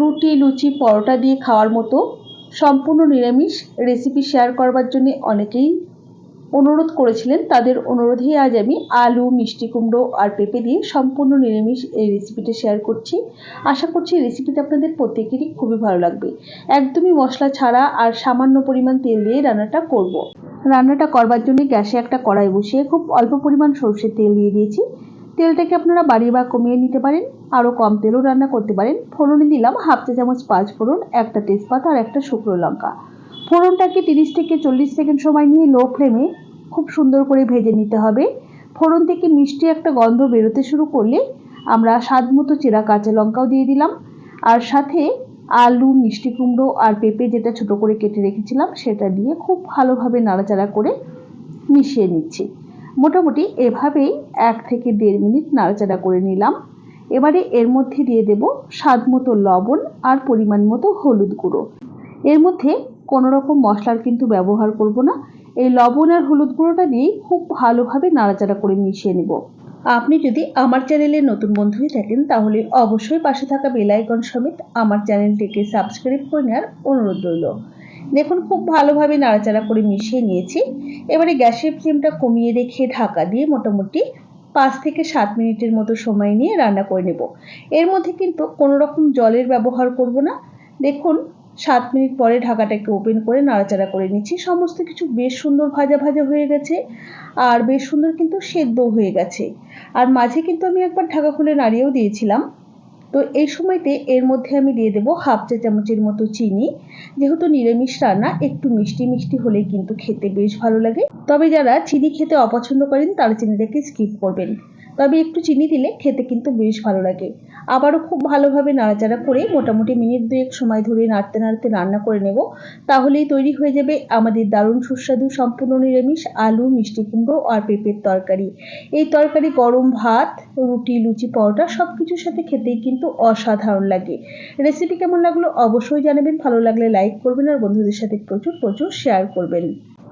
রুটি, লুচি, পরোটা দিয়ে খাওয়ার মতো সম্পূর্ণ নিরামিষ রেসিপি শেয়ার করবার জন্য অনেকেই অনুরোধ করেছিলেন। তাদের অনুরোধেই আজ আমি আলু, মিষ্টি কুমড়ো আর পেঁপে দিয়ে সম্পূর্ণ নিরামিষ এই রেসিপিটা শেয়ার করছি। আশা করছি রেসিপিটা আপনাদের প্রত্যেকেরই খুবই ভালো লাগবে। একদমই মশলা ছাড়া আর সামান্য পরিমাণ তেল দিয়ে রান্নাটা করব। রান্নাটা করবার জন্য গ্যাসে একটা কড়াই বসিয়ে খুব অল্প পরিমাণ সর্ষের তেল দিয়ে দিয়েছি। তেলটাকে আপনারা বাড়িয়ে বা কমিয়ে নিতে পারেন, আরও কম তেলও রান্না করতে পারেন। ফোড়নে দিলাম হাফ চা চামচ পাঁচ ফোড়ন, একটা তেজপাতা আর একটা শুকনো লঙ্কা। ফোড়নটাকে তিরিশ থেকে চল্লিশ সেকেন্ড সময় নিয়ে লো ফ্লেমে খুব সুন্দর করে ভেজে নিতে হবে। ফোড়ন থেকে মিষ্টি একটা গন্ধ বেরোতে শুরু করলে আমরা স্বাদ মতো চেরা কাঁচা লঙ্কাও দিয়ে দিলাম। আর সাথে আলু, মিষ্টি কুমড়ো আর পেঁপে যেটা ছোট করে কেটে রেখেছিলাম, সেটা দিয়ে খুব ভালোভাবে নাড়াচাড়া করে মিশিয়ে নিচ্ছি। মোটামুটি এভাবেই এক থেকে দেড় মিনিট নাড়াচাড়া করে নিলাম। এবারে এর মধ্যে দিয়ে দেব স্বাদ মতো লবণ আর পরিমাণ মতো হলুদ গুঁড়ো। এর মধ্যে কোনো রকম মশলার কিন্তু ব্যবহার করব না। এই লবণ আর হলুদ গুঁড়োটা দিয়েই খুব ভালোভাবে নাড়াচাড়া করে মিশিয়ে নেব। আপনি যদি আমার চ্যানেলে নতুন বন্ধু হয়ে থাকেন, তাহলে অবশ্যই পাশে থাকা বেল আইকন সমেত আমার চ্যানেলটিকে সাবস্ক্রাইব করে নেওয়ার অনুরোধ রইল। দেখুন, খুব ভালোভাবে নাড়াচাড়া করে মিশিয়ে নিয়েছি। এবারে গ্যাসের ফ্লেমটা কমিয়ে রেখে ঢাকা দিয়ে মোটামুটি পাঁচ থেকে সাত মিনিটের মতো সময় নিয়ে রান্না করে নেব। এর মধ্যে কিন্তু কোনো রকম জলের ব্যবহার করব না। দেখুন, সাত মিনিট পরে ঢাকাটাকে ওপেন করে নাড়াচাড়া করে নিচ্ছি। সমস্ত কিছু বেশ সুন্দর ভাজা ভাজা হয়ে গেছে আর বেশ সুন্দর কিন্তু সেদ্ধও হয়ে গেছে। আর মাঝে কিন্তু আমি একবার ঢাকা খুলে নাড়িয়েও দিয়েছিলাম। তো এই সময়তে এর মধ্যে আমি দিয়ে দেবো হাফ চা চামচের মতো চিনি। যেহেতু নিরামিষ রান্না, একটু মিষ্টি মিষ্টি হলে কিন্তু খেতে বেশ ভালো লাগে। তবে যারা চিনি খেতে অপছন্দ করেন, তারা চিনিটাকে স্কিপ করবেন। তবে একটু চিনি দিলে খেতে কিন্তু বেশ ভালো লাগে। আবারও খুব ভালোভাবে নাড়াচাড়া করে মোটামুটি মিনিট দুয়েক সময় ধরে নাড়তে নাড়তে রান্না করে নেব। তাহলেই তৈরি হয়ে যাবে আমাদের দারুণ সুস্বাদু সম্পূর্ণ নিরামিষ আলু, মিষ্টি কুমড়ো আর পেঁপের তরকারি। এই তরকারি গরম ভাত, রুটি, লুচি, পরোটা সব কিছুর সাথে খেতেই কিন্তু অসাধারণ লাগে। রেসিপি কেমন লাগল অবশ্যই জানাবেন। ভালো লাগলে লাইক করবেন আর বন্ধুদের সাথে প্রচুর প্রচুর শেয়ার করবেন।